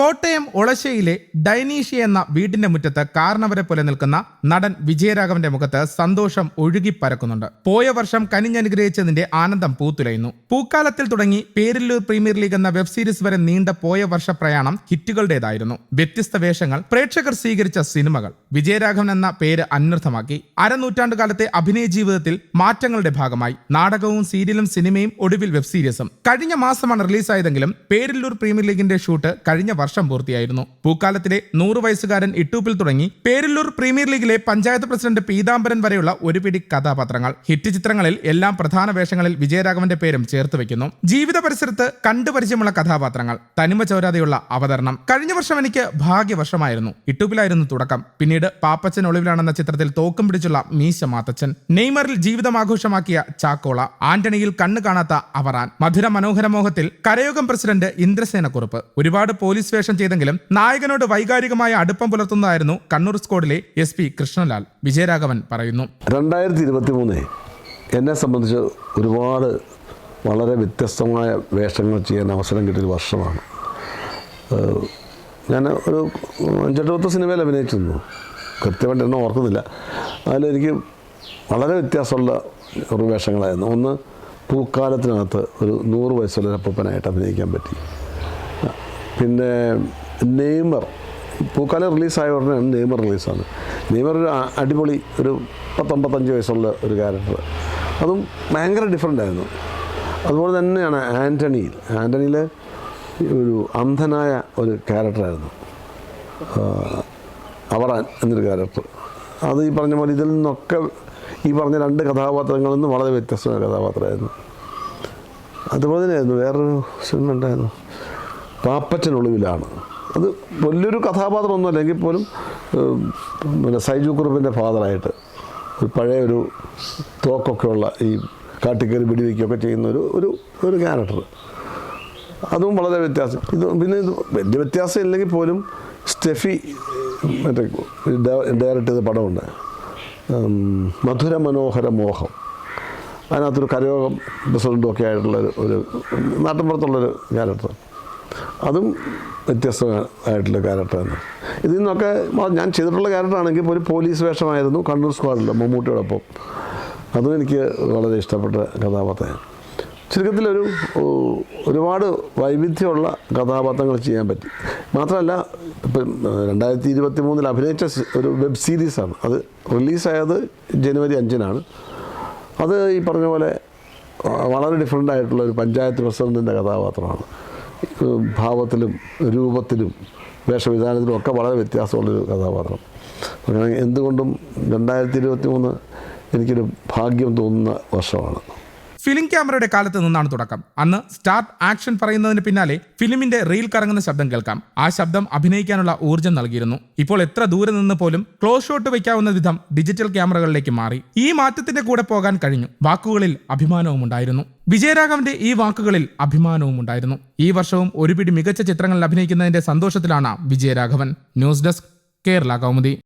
കോട്ടയം ഒളശ്ശയിലെ ഡൈനീഷി എന്ന വീടിന്റെ മുറ്റത്ത് കാരണവരെ പോലെ നിൽക്കുന്ന നടൻ വിജയരാഘവന്റെ മുഖത്ത് സന്തോഷം ഒഴുകി പരക്കുന്നുണ്ട്. പോയ വർഷം കനിഞ്ഞനുഗ്രഹിച്ചതിന്റെ ആനന്ദം പൂത്തുലയുന്നു. പൂക്കാലത്തിൽ തുടങ്ങി പേരില്ലൂർ പ്രീമിയർ ലീഗ് എന്ന വെബ് സീരീസ് വരെ നീണ്ട പോയ വർഷ പ്രയാണം ഹിറ്റുകളുടേതായിരുന്നു. വ്യത്യസ്ത വേഷങ്ങൾ പ്രേക്ഷകർ സ്വീകരിച്ച സിനിമകൾ വിജയരാഘവൻ എന്ന പേര് അന്വർത്ഥമാക്കി. അരനൂറ്റാണ്ട് കാലത്തെ അഭിനയ ജീവിതത്തിൽ മാറ്റങ്ങളുടെ ഭാഗമായി. നാടകവും സീരിയലും സിനിമയും ഒടുവിൽ വെബ് സീരീസും. കഴിഞ്ഞ മാസമാണ് റിലീസായതെങ്കിലും പേരില്ലൂർ പ്രീമിയർ ലീഗിന്റെ ഷൂട്ട് കഴിഞ്ഞ വർഷം പൂർത്തിയായിരുന്നു. പൂക്കാലത്തിലെ നൂറ് വയസ്സുകാരൻ ഇട്ടൂപ്പിൽ തുടങ്ങി പേരില്ലൂർ പ്രീമിയർ ലീഗിലെ പഞ്ചായത്ത് പ്രസിഡന്റ് പീതാംബരൻ വരെയുള്ള ഒരു പിടി കഥാപാത്രങ്ങൾ. ഹിറ്റ് ചിത്രങ്ങളിൽ എല്ലാം പ്രധാന വേഷങ്ങളിൽ വിജയരാഘവന്റെ പേരും ചേർത്ത് വെക്കുന്നു. ജീവിത പരിസരത്ത് കണ്ടു പരിചയമുള്ള കഥാപാത്രങ്ങൾ. തനിമ ചോരാതെയുള്ള അവതരണം. കഴിഞ്ഞ വർഷം എനിക്ക് ഭാഗ്യവർഷമായിരുന്നു ഇട്ടൂപ്പിലായിരുന്നു തുടക്കം. പിന്നീട് പാപ്പച്ചൻ ഒളിവിലാണെന്ന ചിത്രത്തിൽ തോക്കും പിടിച്ചുള്ള മീശ മാത്തച്ചൻ നെയ്മറിൽ ജീവിതം ആഘോഷമാക്കിയ ചാക്കോള. ആന്റണിയിൽ കണ്ണു കാണാത്ത അവറാൻ. മധുര മനോഹരമോഹത്തിൽ കരയോഗം പ്രസിഡന്റ് ഇന്ദ്രസേനക്കുറുപ്പ്. ഒരുപാട് പോലീസ് വേഷം ചെയ്തെങ്കിലും നായകനോട് വൈകാരികമായ അടുപ്പം പുലർത്തുന്നതായിരുന്നു കണ്ണൂർ സ്കോഡിലെ എസ് പി കൃഷ്ണലാൽ വിജയരാഘവൻ പറയുന്നു. രണ്ടായിരത്തി ഇരുപത്തി മൂന്ന് എന്നെ സംബന്ധിച്ച് ഒരുപാട് വളരെ വ്യത്യസ്തമായ വേഷങ്ങൾ ചെയ്യാൻ അവസരം കിട്ടിയൊരു വർഷമാണ്. ഞാൻ ഒരു അഞ്ചെട്ട് പത്ത് സിനിമയിൽ അഭിനയിച്ചിരുന്നു. കൃത്യമായിട്ട് എന്നെ ഓർക്കുന്നില്ല. അതിലെനിക്ക് വളരെ വ്യത്യാസമുള്ള ഒരു വേഷങ്ങളായിരുന്നു. ഒന്ന് പൂക്കാലത്തിനകത്ത് ഒരു നൂറ് വയസ്സുള്ള അപ്പൂപ്പനായിട്ട് അഭിനയിക്കാൻ പറ്റി. പിന്നെ നെയ്മർ പൂക്കാലം റിലീസായ ഉടനെ നെയ്മർ റിലീസാണ്. നെയ്മർ ഒരു അടിപൊളി ഒരു പത്തൊമ്പത്തഞ്ച് വയസ്സുള്ള ഒരു ക്യാരക്ടർ അതും ഭയങ്കര ഡിഫറെന്റ് ആയിരുന്നു. അതുപോലെ തന്നെയാണ് ആന്റണിയിൽ ആന്റണിയിൽ ഒരു അന്ധനായ ഒരു ക്യാരക്ടറായിരുന്നു അവറാൻ എന്നൊരു ക്യാരക്ടർ അത് ഈ പറഞ്ഞ പോലെ ഇതിൽ നിന്നൊക്കെ ഈ പറഞ്ഞ രണ്ട് കഥാപാത്രങ്ങളിൽ നിന്ന് വളരെ വ്യത്യസ്തമായ കഥാപാത്രമായിരുന്നു. അതുപോലെ തന്നെയായിരുന്നു വേറൊരു സിനിമ ഉണ്ടായിരുന്നു. പാപ്പച്ചൻ ഒളിവിലാണ് അത് വലിയൊരു കഥാപാത്രമൊന്നും അല്ലെങ്കിൽ പോലും പിന്നെ സൈജു കുറുപ്പിന്റെ ഫാദറായിട്ട് ഒരു പഴയ ഒരു തോക്കൊക്കെ ഉള്ള ഈ കാട്ടിക്കയറി വെടിവെക്കുകയൊക്കെ ചെയ്യുന്ന ഒരു ഒരു ഒരു ക്യാരക്ടർ അതും വളരെ വ്യത്യാസം. ഇത് പിന്നെ ഇത് വലിയ വ്യത്യാസം ഇല്ലെങ്കിൽ പോലും സ്റ്റെഫി മറ്റേ ഡയറക്റ്റ് ചെയ്ത പടമുണ്ട്. മധുര മനോഹര മോഹം. അതിനകത്തൊരു കരയോഗം പ്രസിഡന്റും ഒക്കെ ആയിട്ടുള്ള ഒരു നാട്ടിൻപുറത്തുള്ളൊരു ക്യാരക്ടർ അതും വ്യത്യസ്തമായിട്ടുള്ള ക്യാരക്ടറാണ്. ഇതിൽ നിന്നൊക്കെ ഞാൻ ചെയ്തിട്ടുള്ള ക്യാരക്ടറാണെങ്കിൽ ഒരു പോലീസ് വേഷമായിരുന്നു കണ്ണൂർ സ്ക്വാഡിൽ മമ്മൂട്ടിയോടൊപ്പം. അതും എനിക്ക് വളരെ ഇഷ്ടപ്പെട്ട കഥാപാത്രമാണ് ചുരുക്കത്തിലൊരു ഒരുപാട് വൈവിധ്യമുള്ള കഥാപാത്രങ്ങൾ ചെയ്യാൻ പറ്റി. മാത്രമല്ല ഇപ്പം രണ്ടായിരത്തി ഇരുപത്തി മൂന്നിൽ അഭിനയിച്ച ഒരു വെബ് സീരീസാണ്. അത് റിലീസായത് ജനുവരി അഞ്ചിനാണ്. അത് ഈ പറഞ്ഞ പോലെ വളരെ ഡിഫറെന്റ് ആയിട്ടുള്ള ഒരു പഞ്ചായത്ത് പ്രസിഡന്റിന്റെ കഥാപാത്രമാണ്. ഭാവത്തിലും രൂപത്തിലും വേഷവിധാനത്തിലും ഒക്കെ വളരെ വ്യത്യാസമുള്ളൊരു കഥാപാത്രം. അങ്ങനെ എന്തുകൊണ്ടും രണ്ടായിരത്തി ഇരുപത്തി മൂന്ന് എനിക്കൊരു ഭാഗ്യം തോന്നുന്ന വർഷമാണ്. ഫിലിം ക്യാമറയുടെ കാലത്ത് നിന്നാണ് തുടക്കം. അന്ന് സ്റ്റാർട്ട് ആക്ഷൻ പറയുന്നതിന് പിന്നാലെ ഫിലിമിന്റെ റീൽ കറങ്ങുന്ന ശബ്ദം കേൾക്കാം. ആ ശബ്ദം അഭിനയിക്കാനുള്ള ഊർജം നൽകിയിരുന്നു. ഇപ്പോൾ എത്ര ദൂരെ നിന്ന് പോലും ക്ലോസ് ഷോട്ട് വയ്ക്കാവുന്ന വിധം ഡിജിറ്റൽ ക്യാമറകളിലേക്ക് മാറി. ഈ മാറ്റത്തിന്റെ കൂടെ പോകാൻ കഴിഞ്ഞു. വാക്കുകളിൽ അഭിമാനവും ഉണ്ടായിരുന്നു. വിജയരാഘവന്റെ ഈ വാക്കുകളിൽ അഭിമാനവും ഉണ്ടായിരുന്നു. ഈ വർഷവും ഒരുപിടി മികച്ച ചിത്രങ്ങളിൽ അഭിനയിക്കുന്നതിന്റെ സന്തോഷത്തിലാണ് Vijayaraghavan. News desk Kerala Kaumudi.